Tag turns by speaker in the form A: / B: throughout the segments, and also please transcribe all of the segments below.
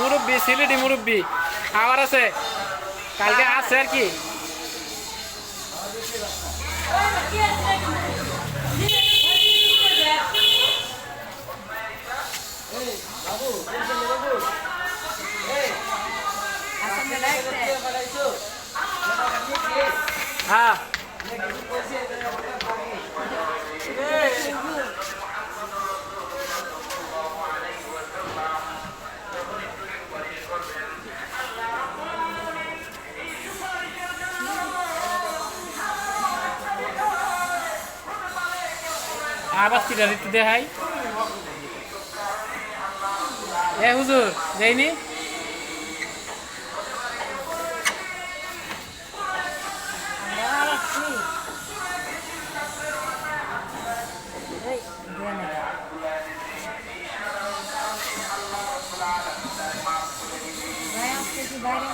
A: মুরব্বি সিলেটি মুরব্বি খাবার আছে? কালকে আছে আর কি? হ্যাঁ। আবার কিটা একটু দেখাই। এ হুজুর যাইনি?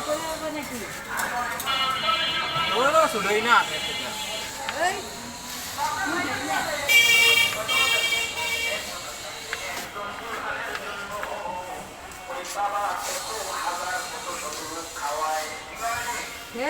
B: করে হবে নাকি
C: パ
B: ね、え